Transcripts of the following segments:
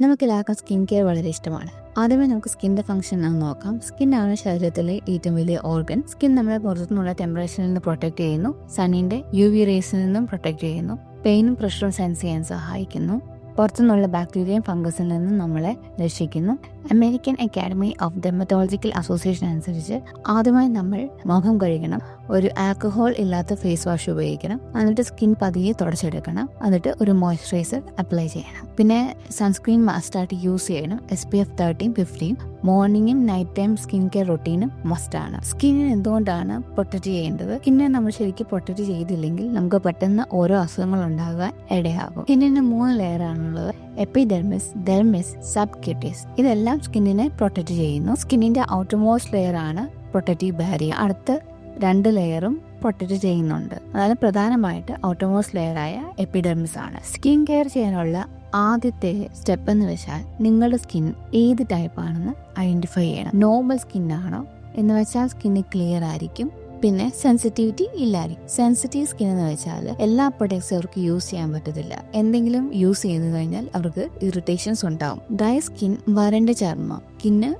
നമുക്ക് എല്ലാവർക്കും skin care വളരെ ഇഷ്ടമാണ്. ആദ്യമേ നമുക്ക് സ്കിന്റെ ഫംഗ്ഷൻ ഒന്ന് നോക്കാം. സ്കിൻ ആണ് ശരീരത്തിലെ ഏറ്റവും വലിയ ഓർഗൻ സ്കിൻ നമ്മളെ പുറത്തുനിന്നുള്ള ടെമ്പറേച്ചറിൽ നിന്ന് പ്രൊട്ടക്ട് ചെയ്യുന്നു. സണ്ണിന്റെ യു വി റേസിൽ നിന്നും പ്രൊട്ടക്ട് ചെയ്യുന്നു. പെയിനും പ്രഷറും സെൻസ് ചെയ്യാൻ സഹായിക്കുന്നു. പുറത്തുനിന്നുള്ള ബാക്ടീരിയയും ഫംഗസിൽ നിന്നും നമ്മളെ രക്ഷിക്കുന്നു. American academy of dermatological association അനുസരിച്ച് ആദ്യമായി നമ്മൾ മുഖം കഴുകണം ഒരു ആൽക്കഹോൾ ഇല്ലാത്ത ഫേസ് വാഷ് ഉപയോഗിക്കണം എന്നിട്ട് സ്കിൻ പതിയെ തുടച്ചെടുക്കണം എന്നിട്ട് ഒരു മോയ്സ്ചറൈസർ അപ്ലൈ ചെയ്യണം. പിന്നെ സൺസ്ക്രീൻ മസ്റ്റായിട്ട് യൂസ് ചെയ്യണം S P F thirteen fifteen മോർണിംഗും night time skin care റൊട്ടീനും ആണ്. സ്കിന്നിന് എന്തുകൊണ്ടാണ് പ്രൊട്ടക്ട് ചെയ്യേണ്ടത്? സ്കിന്നെ നമ്മൾ ശരിക്കും പ്രൊട്ടക്ട് ചെയ്തില്ലെങ്കിൽ നമുക്ക് പെട്ടെന്ന് ഓരോ അസുഖങ്ങൾ ഉണ്ടാകാൻ ഇടയാകും. സ്കിന്നിന് മൂന്ന് ലെയർ ആണുള്ളത്. എപ്പിഡെർമിസ് ഡെർമിസ് സബ് കിട്ടിസ് ഇതെല്ലാം സ്കിന്നിനെ പ്രൊട്ടക്റ്റ് ചെയ്യുന്നു. സ്കിന്നിന്റെ ഔട്ടർമോസ്റ്റ് ലെയർ ആണ് പ്രൊട്ടക്റ്റീവ് ബാരിയർ അടുത്ത രണ്ട് ലെയറും പ്രൊട്ടക്ട് ചെയ്യുന്നുണ്ട്. അതായത് പ്രധാനമായിട്ട് ഔട്ടർമോസ്റ്റ് ലെയറായ എപ്പിഡെർമിസ് ആണ്. സ്കിൻ കെയർ ചെയ്യാനുള്ള ആദ്യത്തെ സ്റ്റെപ്പ് എന്ന് വെച്ചാൽ നിങ്ങളുടെ സ്കിൻ ഏത് ടൈപ്പ് ആണെന്ന് ഐഡന്റിഫൈ ചെയ്യണം. നോർമൽ സ്കിൻ ആണോ എന്ന് വെച്ചാൽ സ്കിന്ന് ക്ലിയർ ആയിരിക്കും. പിന്നെ സെൻസിറ്റിവിറ്റി ഇല്ലായിരിക്കും. സെൻസിറ്റീവ് സ്കിൻ എന്ന് വെച്ചാൽ എല്ലാ പ്രൊഡക്ട്സും അവർക്ക് യൂസ് ചെയ്യാൻ പറ്റത്തില്ല. എന്തെങ്കിലും യൂസ് ചെയ്ത് കഴിഞ്ഞാൽ അവർക്ക് ഇറിറ്റേഷൻസ് ഉണ്ടാവും. ഡ്രൈ സ്കിൻ വരണ്ട ചർമ്മം. സ്കിന്ന്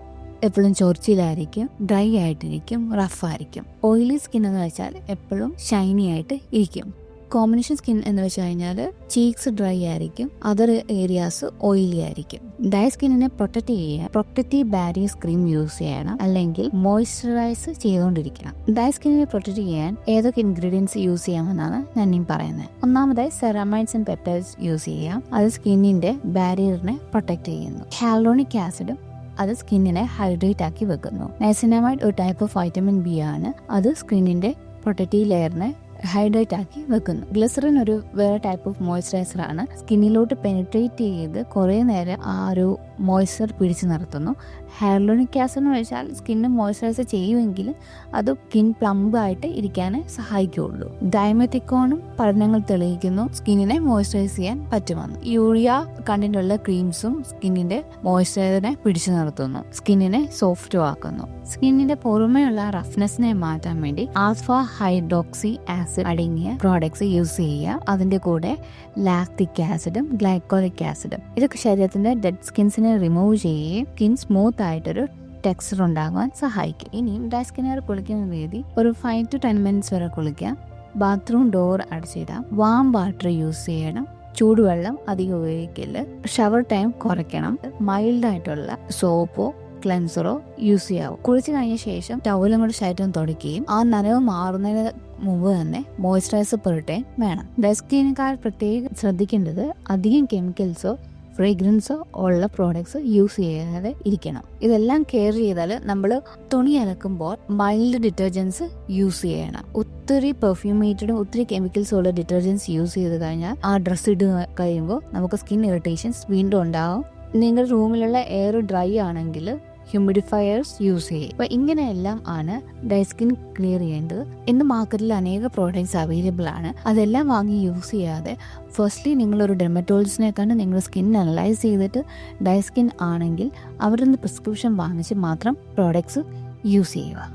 എപ്പോഴും ചൊറിച്ചിലായിരിക്കും ഡ്രൈ ആയിട്ടിരിക്കും റഫായിരിക്കും ഓയിലി സ്കിൻ എന്ന് വെച്ചാൽ എപ്പോഴും ഷൈനി ആയിട്ട് ഇരിക്കും. കോമ്പിനേഷൻ സ്കിൻ എന്ന് വെച്ച് കഴിഞ്ഞാൽ ചീക്സ് ഡ്രൈ ആയിരിക്കും അതർ ഏരിയാസ് ഓയിലി ആയിരിക്കും. ഡ്രൈ സ്കിന്നിനെ പ്രൊട്ടക്ട് ചെയ്യാൻ പ്രൊട്ടക്റ്റീവ് ബാരിയർ സ്ക്രീം യൂസ് ചെയ്യണം അല്ലെങ്കിൽ മോയ്സ്ചറൈസ് ചെയ്തുകൊണ്ടിരിക്കണം. ഡ്രൈ സ്കിന്നിനെ പ്രൊട്ടക്ട് ചെയ്യാൻ ഏതൊക്കെ ഇൻഗ്രീഡിയൻസ് യൂസ് ചെയ്യാമെന്നാണ് ഞാൻ ഈ പറയുന്നത്. ഒന്നാമതായി സെറാമൈഡ്സ് ആൻഡ് പെപ്റ്റൈഡ്സ് യൂസ് ചെയ്യാം അത് സ്കിന്നിന്റെ ബാരിയറിനെ പ്രൊട്ടക്ട് ചെയ്യുന്നു. ഹാലോണിക് ആസിഡും അത് സ്കിന്നിനെ ഹൈഡ്രേറ്റ് ആക്കി വെക്കുന്നു. നൈസിനമൈഡ് ഒരു ടൈപ്പ് ഓഫ് വൈറ്റമിൻ ബി ആണ് അത് സ്കിന്നിന്റെ പ്രൊട്ടക്റ്റീവ് ലെയറിനെ ഹൈഡ്രേറ്റ് ആക്കി വെക്കുന്നു. ഗ്ലിസറിൻ ഒരു വേറെ ടൈപ്പ് ഓഫ് മോയ്സ്ചറൈസർ ആണ്. സ്കിന്നിലോട്ട് പെനിട്രേറ്റ് ചെയ്ത് കുറേ നേരം ആ ഒരു മോയ്സ്ചർ പിടിച്ചു നിർത്തുന്നു ഹെയർലോണിക് ആസിഡ് എന്ന് വെച്ചാൽ സ്കിന്ന് മോയ്സ്ചറൈസ് ചെയ്യുമെങ്കിൽ അത് സ്കിൻ പ്ലംബ് ആയിട്ട് ഇരിക്കാൻ സഹായിക്കുകയുള്ളൂ. ഡയമെത്തിക്കോണും പഠനങ്ങൾ തെളിയിക്കുന്നു. സ്കിന്നിനെ മോയ്സ്ചറൈസ് ചെയ്യാൻ പറ്റുമെന്ന്. യൂറിയ കണ്ടന്റ് ഉള്ള ക്രീംസും സ്കിന്നിന്റെ മോയ്സ്ചറൈസറിനെ പിടിച്ചു നിർത്തുന്നു സ്കിന്നിനെ സോഫ്റ്റ് ആക്കുന്നു. സ്കിന്നിന്റെ പുറമെയുള്ള റഫ്നെസ്സിനെ മാറ്റാൻ വേണ്ടി ആൽഫ ഹൈഡ്രോക്സി ആസിഡ് അടങ്ങിയ പ്രോഡക്ട്സ് യൂസ് ചെയ്യുക. അതിന്റെ കൂടെ ലാക്തിക് ആസിഡും ഗ്ലൈക്കോളിക് ആസിഡും ഇതൊക്കെ ശരീരത്തിന്റെ ഡെഡ് സ്കിൻസിനെ റിമൂവ് ചെയ്യുകയും സ്കിൻ സ്മൂത്ത് ആയിട്ടൊരു ടെക്സ്ചർ ഉണ്ടാകാൻ സഹായിക്കും. ഇനിയും ഡാസ്കിനെ കുളിക്കുന്ന രീതി ഒരു ഫൈവ് ടു ടെൻ മിനിറ്റ്സ് വരെ കുളിക്കാം ബാത്റൂം ഡോർ അടച്ചിടാം വാം വാട്ടർ യൂസ് ചെയ്യണം. ചൂടുവെള്ളം അധികം ഉപയോഗിക്കൽ ഷവർ ടൈം കുറയ്ക്കണം. മൈൽഡ് ആയിട്ടുള്ള സോപ്പോ ക്ലെൻസറോ യൂസ് ചെയ്യാവും. കുളിച്ചു കഴിഞ്ഞ ശേഷം ടവലും കൂടെ ശരീരം തുടയ്ക്കുകയും ആ നനവ് മാറുന്നതിന് മുമ്പ് തന്നെ മോയ്സ്ചറൈസർ പുരട്ടെ വേണം. ഡെസ്കിനേക്കാൾ പ്രത്യേകം ശ്രദ്ധിക്കേണ്ടത് അധികം കെമിക്കൽസോ ഫ്രേഗ്രൻസോ ഉള്ള പ്രോഡക്ട്സ് യൂസ് ചെയ്യാതെ ഇരിക്കണം. ഇതെല്ലാം കെയർ ചെയ്താൽ നമ്മൾ തുണി അലക്കുമ്പോൾ മൈൽഡ് ഡിറ്റർജൻസ് യൂസ് ചെയ്യണം. ഒത്തിരി പെർഫ്യൂമേറ്റഡും ഒത്തിരി കെമിക്കൽസും ഉള്ള ഡിറ്റർജൻസ് യൂസ് ചെയ്ത് കഴിഞ്ഞാൽ ആ ഡ്രസ്സ് ഇട്ട് കഴിയുമ്പോൾ നമുക്ക് സ്കിൻ ഇറിറ്റേഷൻസ് വീണ്ടും ഉണ്ടാകും നിങ്ങളുടെ റൂമിലുള്ള എയർ ഡ്രൈ ആണെങ്കിൽ ഹ്യൂമിഡിഫയേഴ്സ് യൂസ് ചെയ്യും. അപ്പൊ ഇങ്ങനെയെല്ലാം ആണ് ഡ്രൈ സ്കിൻ ക്ലിയർ ചെയ്യേണ്ടത്. ഇന്ന് മാർക്കറ്റിൽ അനേക പ്രോഡക്ട്സ് അവൈലബിൾ ആണ്. അതെല്ലാം വാങ്ങി യൂസ് ചെയ്യാതെ ഫസ്റ്റ്ലി നിങ്ങളൊരു ഡെർമറ്റോളജിസ്റ്റിനെ കണ്ട് നിങ്ങളുടെ സ്കിൻ അനലൈസ് ചെയ്തിട്ട് ഡ്രൈ സ്കിൻ ആണെങ്കിൽ അവരുടെ നിന്ന് പ്രിസ്ക്രിപ്ഷൻ വാങ്ങിച്ച് മാത്രം പ്രോഡക്ട്സ് യൂസ് ചെയ്യുക.